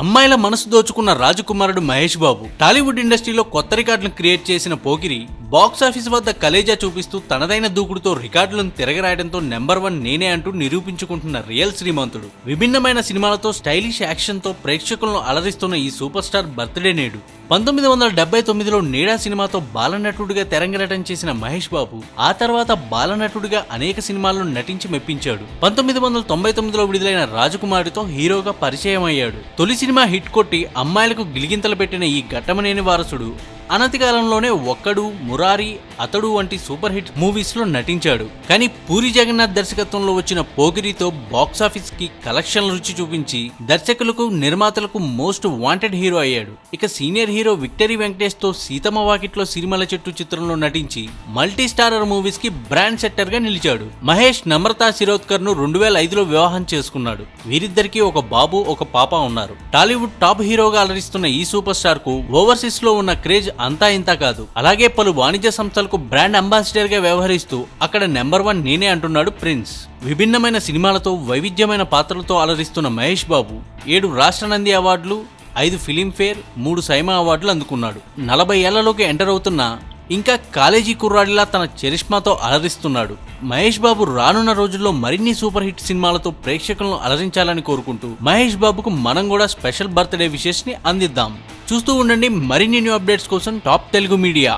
అమ్మాయిల మనసు దోచుకున్న రాజకుమారుడు మహేష్ బాబు టాలీవుడ్ ఇండస్ట్రీలో కొత్త రికార్డులను క్రియేట్ చేసిన పోకిరి బాక్స్ ఆఫీస్ వద్ద కలేజా చూపిస్తూ తనదైన దూకుడుతో రికార్డులను తిరగరాయడంతో నెంబర్ వన్ నేనే అంటూ నిరూపించుకుంటున్న రియల్ శ్రీమంతుడు. విభిన్నమైన సినిమాలతో స్టైలిష్ యాక్షన్తో ప్రేక్షకులను అలరిస్తున్న ఈ సూపర్ స్టార్ బర్త్డే నేడు. పంతొమ్మిది వందల డెబ్బై తొమ్మిదిలో నీడా సినిమాతో బాలనటుడిగా తెరంగేటం చేసిన మహేష్ బాబు ఆ తర్వాత బాలనటుడిగా అనేక సినిమాల్లో నటించి మెప్పించాడు. పంతొమ్మిది వందల తొంభై తొమ్మిదిలో విడుదలైన రాజకుమారితో హీరోగా పరిచయం అయ్యాడు తొలి సినిమా హిట్ కొట్టి అమ్మాయిలకు గిలిగింతలు పెట్టిన ఈ ఘట్టమనేని వారసుడు అనతి కాలంలోనే ఒక్కడు మురారి అతడు వంటి సూపర్ హిట్ మూవీస్లో నటించాడు. కానీ పూరి జగన్నాథ్ దర్శకత్వంలో వచ్చిన పోగిరితో బాక్సాఫీస్కి కలెక్షన్ల రుచి చూపించి దర్శకులకు నిర్మాతలకు మోస్ట్ వాంటెడ్ హీరో అయ్యాడు. ఇక సీనియర్ హీరో విక్టరీ వెంకటేష్తో సీతమ్మ వాకిట్లో సిరిమల చెట్టు చిత్రంలో నటించి మల్టీ స్టారర్ మూవీస్కి బ్రాండ్ సెట్టర్గా నిలిచాడు. మహేష్ నమ్రతా శిరోద్కర్ను రెండు వేల ఐదులో వివాహం చేసుకున్నాడు. వీరిద్దరికి ఒక బాబు ఒక పాప ఉన్నారు. టాలీవుడ్ టాప్ హీరోగా అలరిస్తున్న ఈ సూపర్ స్టార్కు ఓవర్సీస్లో ఉన్న క్రేజ్ అంతా ఇంతా కాదు. అలాగే పలు వాణిజ్య సంస్థలకు బ్రాండ్ అంబాసిడర్గా వ్యవహరిస్తూ అక్కడ నెంబర్ వన్ నేనే అంటున్నాడు ప్రిన్స్. విభిన్నమైన సినిమాలతో వైవిధ్యమైన పాత్రలతో అలరిస్తున్న మహేష్ బాబు ఏడు రాష్ట్ర నంది అవార్డులు ఐదు ఫిలింఫేర్ మూడు సైమా అవార్డులు అందుకున్నాడు. నలభై ఏళ్ళలోకి ఎంటర్ అవుతున్న ఇంకా కాలేజీ కుర్రాడిలా తన చరిష్మాతో అలరిస్తున్నాడు. మహేష్ బాబు రానున్న రోజుల్లో మరిన్ని సూపర్ హిట్ సినిమాలతో ప్రేక్షకులను అలరించాలని కోరుకుంటూ మహేష్ బాబుకు మనం కూడా స్పెషల్ బర్త్డే విషెస్ని అందిద్దాం. చూస్తూ ఉండండి మరిన్ని న్యూ అప్డేట్స్ కోసం టాప్ తెలుగు మీడియా.